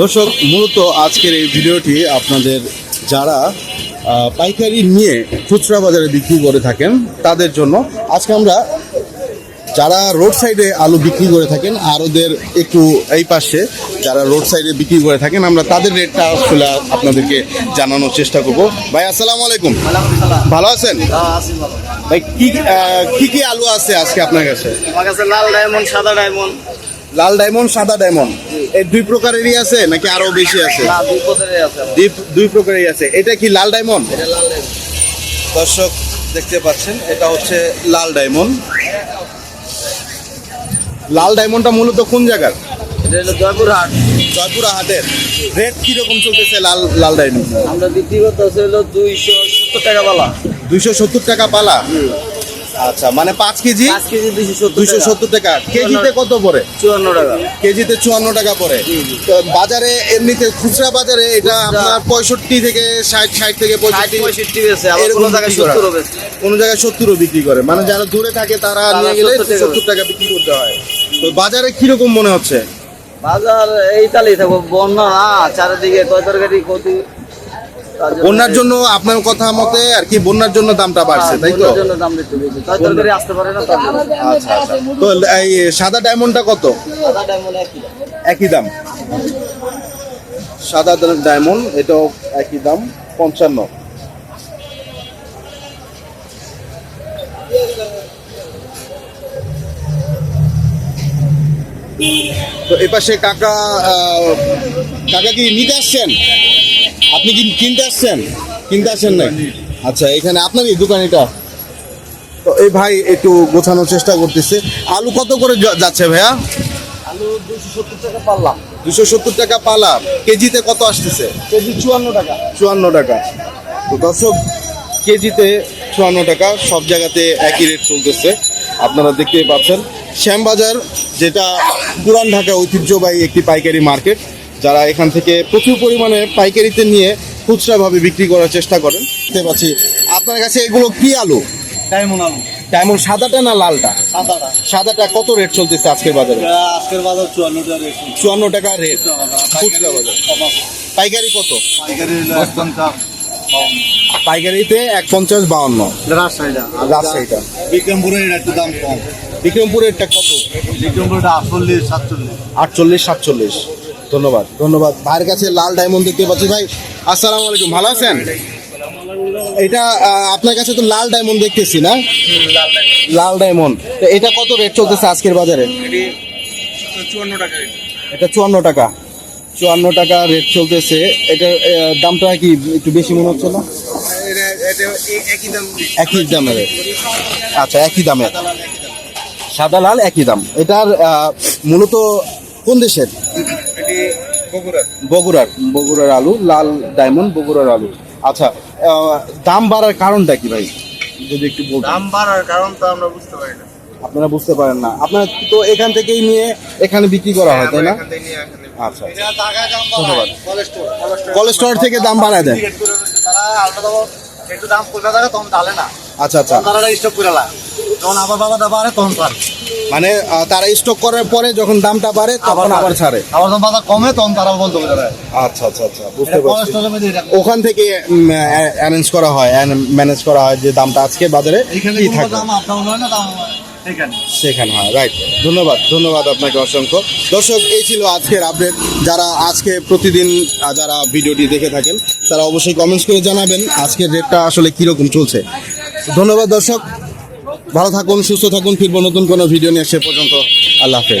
দর্শক মূলত আজকের এই ভিডিওটি আপনাদের যারা পাইকারি নিয়ে খুচরা বাজারে বিক্রি করে থাকেন তাদের জন্য আজকে আমরা যারা রোড সাইডে আলু বিক্রি করে থাকেন আর ওদের একটু এই পাশে যারা রোড সাইডে বিক্রি করে থাকেন আমরা তাদের রেটটা আসলে আপনাদেরকে জানানোর চেষ্টা করব। ভাই আসসালামু আলাইকুম। ভালো আছেন? ভাই কি কি আলু আছে আজকে আপনার কাছে? আমার কাছে লাল ডায়মন্ড সাদা ডায়মন্ড। লাল ডায়মন্ড সাদা ডায়মন্ড এই দুই প্রকারেরই আছে নাকি আরও বেশি আছে? দুই প্রকারেরই আছে এটা কি লাল ডায়মন্ড দর্শক দেখতে পাচ্ছেন এটা হচ্ছে লাল ডায়মন্ড লাল ডায়মন্ডটা মূলত কোন জায়গার? জয়পুর হাট। জয়পুরা হাটের। রেট কীরকম চলতেছে লাল লাল ডায়মন্ড আমরা বিক্রি করতে হলো দুইশো সত্তর টাকা বালা দুইশো সত্তর টাকা পালা। আচ্ছা মানে পাঁচ কেজি? পাঁচ কেজি দুইশো সত্তর টাকা। কেজিতে কত পড়ে? চুয়ান্ন টাকা। কেজিতে চুয়ান্ন টাকা পড়ে। বাজারে এমনিতে খুচরা বাজারে এটা আপনার পঁয়ষট্টি থেকে ষাট ষাট থেকে পঁয়ষট্টি এরকম জায়গায় বিক্রি সত্তরও কোনো জায়গায় সত্তরও বিক্রি করে। মানে যারা দূরে থাকে তারা নিয়ে গেলে সত্তর টাকা বিক্রি করতে হয়। তো বাজারে কীরকম মনে হচ্ছে? বাজার এই তালেই থাকব। বন্যা চারিদিকে কয় তরকারি ক্ষতি বন্যার জন্য আপনার কথা মতে আর কি বন্যার জন্য দামটা বাড়ছে হ্যাঁ, তাই তো। আচ্ছা আচ্ছা। তো এই সাদা ডায়মন্ডটা কত? একই দাম। সাদা ডায়মন্ড এটাও একই দাম পঞ্চান্ন। তো এ পাশে কাকা আহ, কাকা কি নিতে আসছেন? আপনি কি কিনতে আসছেন? কিনতে আসছেন না আচ্ছা এখানে আপনারই দোকান এটা তো এই ভাই একটু গোছানোর চেষ্টা করতেছে। আলু কত করে যাচ্ছে ভাইয়া? আলু দুশো সত্তর টাকা পারলাম দুশো সত্তর টাকা পালা কেজিতে কত আসতেছে? কেজি চুয়ান্ন টাকা। চুয়ান্ন টাকা। তো দর্শক কেজিতে চুয়ান্ন টাকা সব জায়গাতে একই রেট চলতেছে। আপনারা দেখতেই পাচ্ছেন। শ্যামবাজার যেটা পুরান ঢাকা ঐতিহ্যবাহী একটি পাইকারি মার্কেট যারা এখান থেকে প্রচুর পরিমাণে পাইকারিতে নিয়ে খুচরাভাবে বিক্রি করার চেষ্টা করেন দেখতে পাচ্ছি। আপনার কাছে এগুলো কি আলু? ডায়মন্ড আলু। তেমন সাদাটা না লালটা? সাদাটা। সাদাটা কত রেট চলতেছে আজকের বাজারে? আজকের বাজার চুয়ান্ন টাকা রেট চুয়ান্ন টাকা রেট। খুচরা বাজার। পাইকারি কত? পাইকারি পাইকারিতে এক পঞ্চাশ বাউন্ন। রাজশাহীটা। রাজশাহীটা। বিক্রমপুরের এটা একটু দাম কম। বিক্রমপুরেরটা কত? বিক্রমপুরটা আটচল্লিশ সাতচল্লিশ। আটচল্লিশ সাতচল্লিশ। ধন্যবাদ। ধন্যবাদ। ভাইয়ের কাছে লাল ডায়মন্ড দেখতে পাচ্ছি। ভাই আসসালামু আলাইকুম। ভালো আছেন? এটা আপনার কাছে তো লাল ডায়মন্ড দেখতেছি না? লাল ডায়মন্ড তো এটা কত রেট চলতেছে আজকের বাজারে? এটা চুয়ান্ন টাকা চুয়ান্ন টাকা। রেট চলতেছে। এটা দামটা কি একটু বেশি মনে হচ্ছে না? একই দাম। একই দামের। আচ্ছা একই দামের। সাদা লাল একই দাম। এটার মূলত কোন দেশের? বগুড়ার? বগুড়ার। আলু লাল ডায়মন্ড বগুড়ার আলু। আচ্ছা দাম বাড়ার কারণটা কি ভাই? যদি একটু বলতেন। দাম বাড়ার কারণ তো আমরা বুঝতে পারি না। আপনারা বুঝতে পারেন না। আপনার তো এখান থেকেই নিয়ে এখানে বিক্রি করা হয় তাই না? আচ্ছা ধন্যবাদ। কোলেস্টোর থেকে দাম বাড়ায় দেন। একটু দাম কমে থাকে তখন তাহলে না। আচ্ছা আচ্ছা। তারা স্টক করে আবার বাবা দাবা তখন পারে মানে তারা স্টক করার পরে যখন দামটা বাড়ে তখন আবার ছাড়ে। আবার যখন বাজার কমে তখন তারা বলতে পারে আচ্ছা আচ্ছা আচ্ছা বুঝতে পারছি। ওখান থেকে অ্যারেঞ্জ করা হয় ম্যানেজ করা হয় যে দামটা আজকে বাজারে কি থাকবে। দাম হয় দাম সেখানে হয় রাইট ধন্যবাদ ধন্যবাদ আপনাকে অসংখ্য। দর্শক এই ছিল আজকের আপডেট যারা আজকে প্রতিদিন যারা ভিডিওটি দেখে থাকেন তারা অবশ্যই কমেন্টস করে জানাবেন আজকের রেটটা আসলে কীরকম চলছে। ধন্যবাদ দর্শক। ভালো থাকুন সুস্থ থাকুন ফিরবো নতুন কোনো ভিডিও নিয়ে সে পর্যন্ত। আল্লাহ হাফেজ।